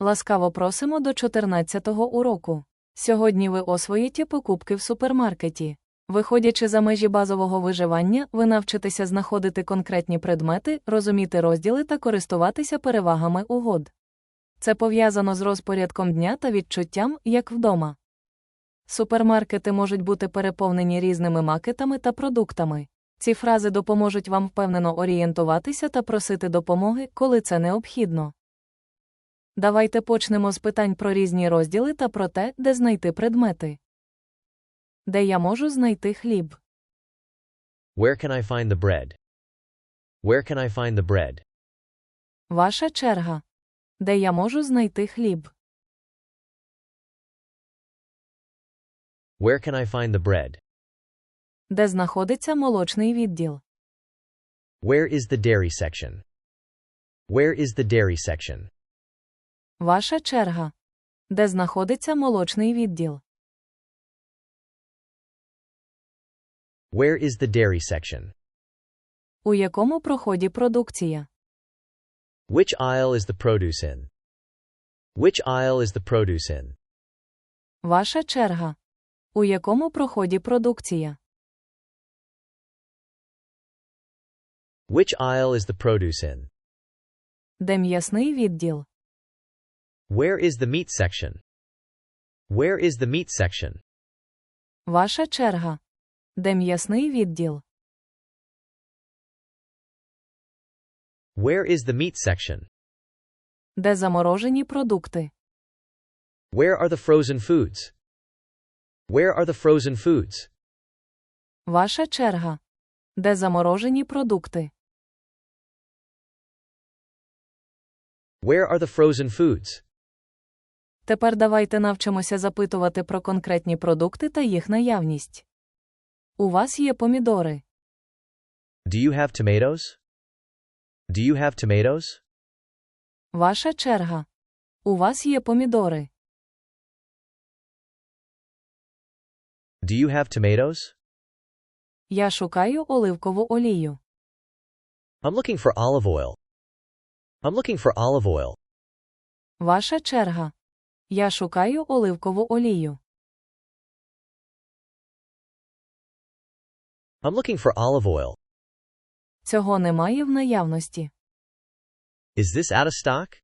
Ласкаво просимо до 14-го уроку. Сьогодні ви освоїте покупки в супермаркеті. Виходячи за межі базового виживання, ви навчитеся знаходити конкретні предмети, розуміти розділи та користуватися перевагами угод. Це пов'язано з розпорядком дня та відчуттям, як вдома. Супермаркети можуть бути переповнені різними макетами та продуктами. Ці фрази допоможуть вам впевнено орієнтуватися та просити допомоги, коли це необхідно. Давайте почнемо з питань про різні розділи та про те, де знайти предмети. Де я можу знайти хліб? Where can I find the bread? Where can I find the bread? Ваша черга. Де я можу знайти хліб? Where can I find the bread? Де знаходиться молочний відділ? Where is the dairy section? Where is the dairy section? Ваша черга. Де знаходиться молочний відділ? Where is the dairy section? У якому проході продукція? Which aisle is the produce in? Which aisle is the produce in? Ваша черга. У якому проході продукція? Which aisle is the produce in? Де м'ясний відділ? Where is the meat section? Where is the meat section? Ваша черга. Де м'ясний відділ? Where is the meat section? Де заморожені продукти? Where are the frozen foods? Where are the frozen foods? Ваша черга. Де заморожені продукти? Where are the frozen foods? Тепер давайте навчимося запитувати про конкретні продукти та їх наявність. У вас є помідори. Do you have tomatoes? Do you have tomatoes? Ваша черга. У вас є помідори. Do you have tomatoes? Я шукаю оливкову олію. I'm looking for olive oil. I'm looking for olive oil. Ваша черга. Я шукаю оливкову олію. I'm looking for olive oil. Цього немає в наявності. Is this out of stock?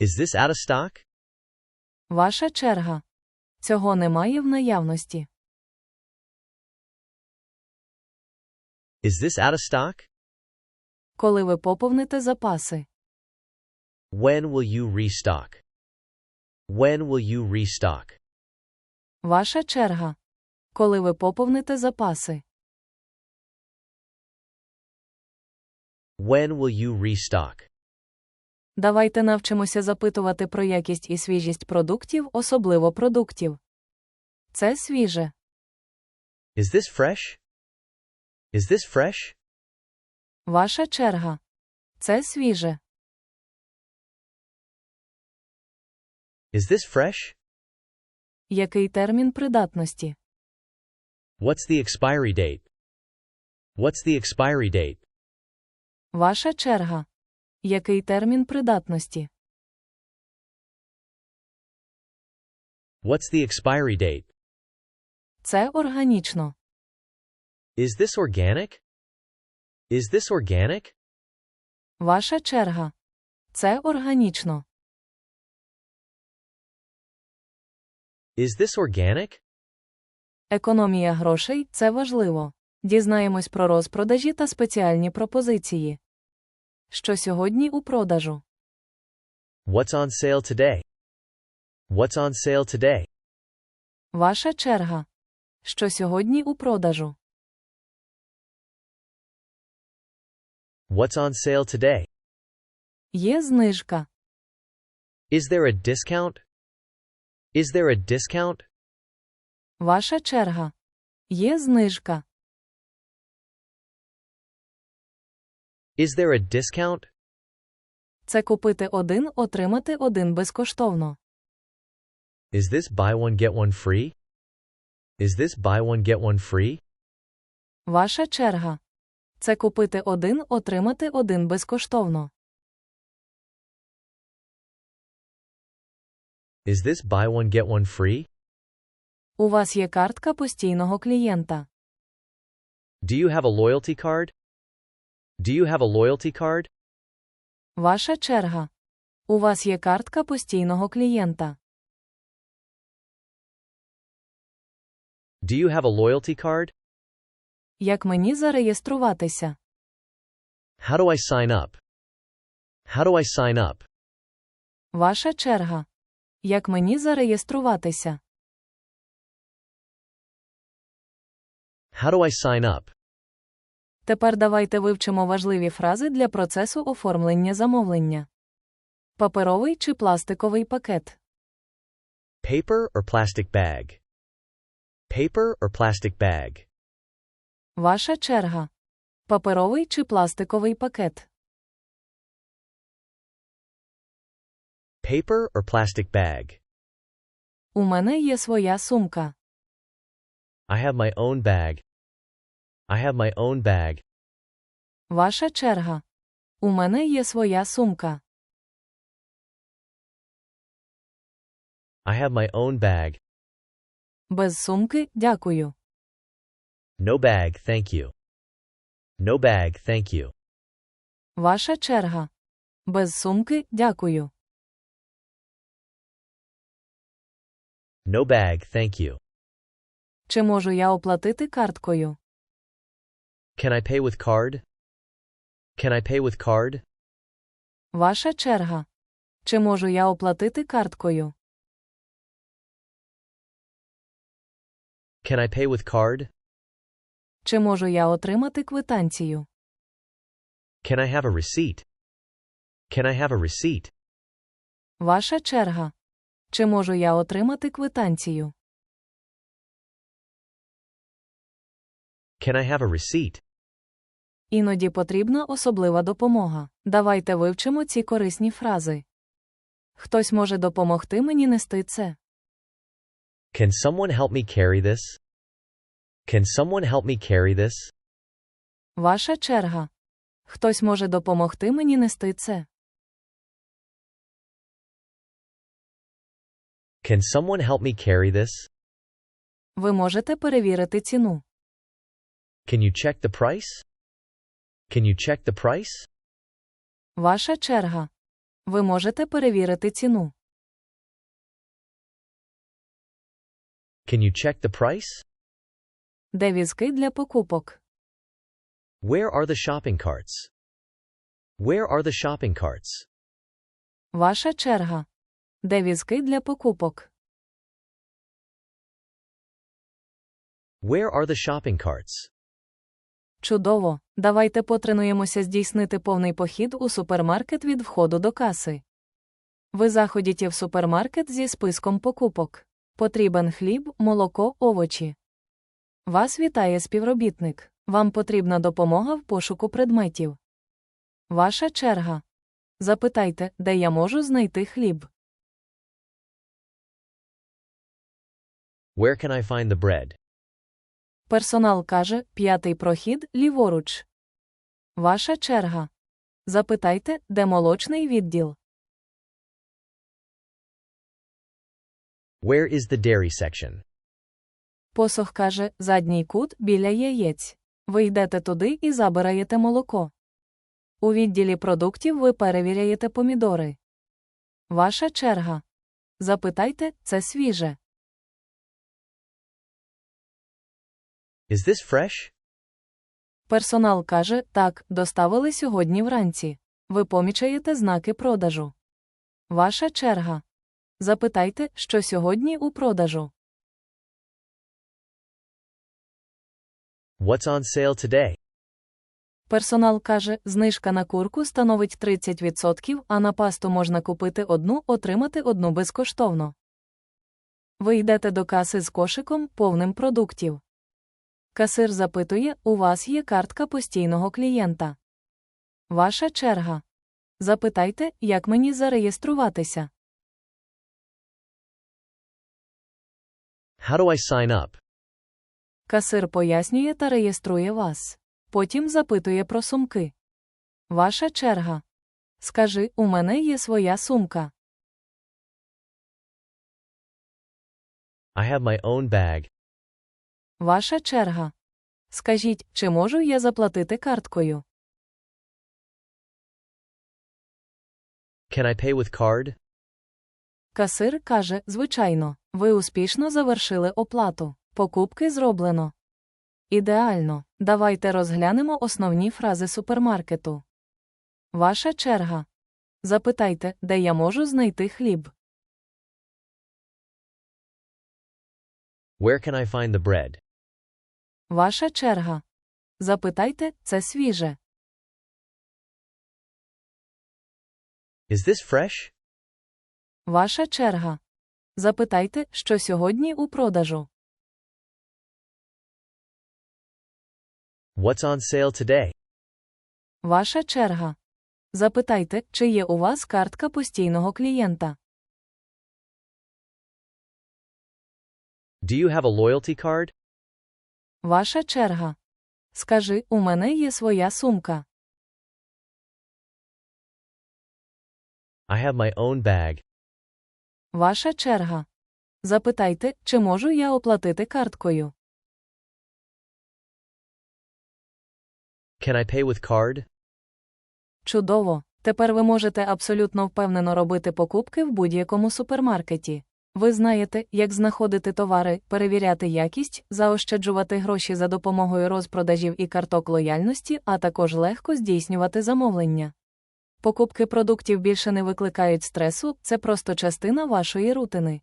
Is this out of stock? Ваша черга. Цього немає в наявності. Is this out of stock? Коли ви поповните запаси. When will you restock? When will you restock? Ваша черга. Коли ви поповните запаси. When will you restock? Давайте навчимося запитувати про якість і свіжість продуктів, особливо продуктів. Це свіже. Is this fresh? Is this fresh? Ваша черга. Це свіже. Is this fresh? Який термін придатності? What's the expiry date? What's the expiry date? Ваша черга. Який термін придатності? What's the expiry date? Це органічно. Is this organic? Is this organic? Ваша черга. Це органічно. Is this organic? Економія грошей це важливо. Дізнаємось про розпродажі та спеціальні пропозиції. Що сьогодні у продажу? What's on sale today? What's on sale today? Ваша черга. Що сьогодні у продажу? What's on sale today? Є знижка. Is there a discount? Is there a discount? Ваша черга. Є знижка. Is there a discount? Це купити один, отримати один безкоштовно. Is this buy one get one free? Is this buy one get one free? Ваша черга. Це купити один, отримати один безкоштовно. Is this buy one get one free? У вас є картка постійного клієнта. Do you have a loyalty card? Do you have a loyalty card? Ваша черга. У вас є картка постійного клієнта. Do you have a loyalty card? Як мені зареєструватися? How do I sign up? How do I sign up? Ваша черга. Як мені зареєструватися? How do I sign up? Тепер давайте вивчимо важливі фрази для процесу оформлення замовлення. Паперовий чи пластиковий пакет? Paper or plastic bag? Paper or plastic bag? Ваша черга. Паперовий чи пластиковий пакет? Paper or plastic bag? У мене є своя сумка. I have my own bag. I have my own bag. Ваша черга. У мене є своя сумка. I have my own bag. Без сумки, дякую. No bag, thank you. No bag, thank you. Ваша черга. Без сумки, дякую. No bag, thank you. Чи можу я оплатити карткою? Can I pay with card? Can I pay with card? Ваша черга. Чи можу я оплатити карткою? Can I pay with card? Чи можу я отримати квитанцію? Can I have a receipt? Can I have a receipt? Ваша черга. Чи можу я отримати квитанцію? Can I have a receipt? Іноді потрібна особлива допомога. Давайте вивчимо ці корисні фрази. Хтось може допомогти мені нести це. Can someone help me carry this? Can someone help me carry this? Ваша черга. Хтось може допомогти мені нести це. Can someone help me carry this? Ви можете перевірити ціну. Can you check the price? Can you check the price? Ваша черга. Ви можете перевірити ціну. Can you check the price? Де візки для покупок? Where are the shopping carts? Where are the shopping carts? Ваша черга. Де візки для покупок? Where are the shopping carts? Чудово! Давайте потренуємося здійснити повний похід у супермаркет від входу до каси. Ви заходите в супермаркет зі списком покупок. Потрібен хліб, молоко, овочі. Вас вітає співробітник. Вам потрібна допомога в пошуку предметів. Ваша черга. Запитайте, де я можу знайти хліб. Where can I find the bread? Персонал каже, п'ятий прохід ліворуч. Ваша черга. Запитайте, де молочний відділ. Where is the dairy section? Посох каже, задній кут біля яєць. Ви йдете туди і забираєте молоко. У відділі продуктів ви перевіряєте помідори. Ваша черга. Запитайте, це свіже. Is this fresh? Персонал каже, так, доставили сьогодні вранці. Ви помічаєте знаки продажу. Ваша черга. Запитайте, що сьогодні у продажу. What's on sale today? Персонал каже, знижка на курку становить 30%, а на пасту можна купити одну, отримати одну безкоштовно. Ви йдете до каси з кошиком, повним продуктів. Касир запитує, у вас є картка постійного клієнта. Ваша черга. Запитайте, як мені зареєструватися. How do I sign up? Касир пояснює та реєструє вас. Потім запитує про сумки. Ваша черга. Скажи, у мене є своя сумка. I have my own bag. Ваша черга. Скажіть, чи можу я заплатити карткою? Can I pay with card? Касир каже, звичайно, ви успішно завершили оплату. Покупки зроблено. Ідеально. Давайте розглянемо основні фрази супермаркету. Ваша черга. Запитайте, де я можу знайти хліб. Where can I find the bread? Ваша черга. Запитайте, це свіже. Is this fresh? Ваша черга. Запитайте, що сьогодні у продажу. What's on sale today? Ваша черга. Запитайте, чи є у вас картка постійного клієнта. Do you have a loyalty card? Ваша черга. Скажи, у мене є своя сумка. I have my own bag. Ваша черга. Запитайте, чи можу я оплатити карткою. Can I pay with card? Чудово! Тепер ви можете абсолютно впевнено робити покупки в будь-якому супермаркеті. Ви знаєте, як знаходити товари, перевіряти якість, заощаджувати гроші за допомогою розпродажів і карток лояльності, а також легко здійснювати замовлення. Покупки продуктів більше не викликають стресу, це просто частина вашої рутини.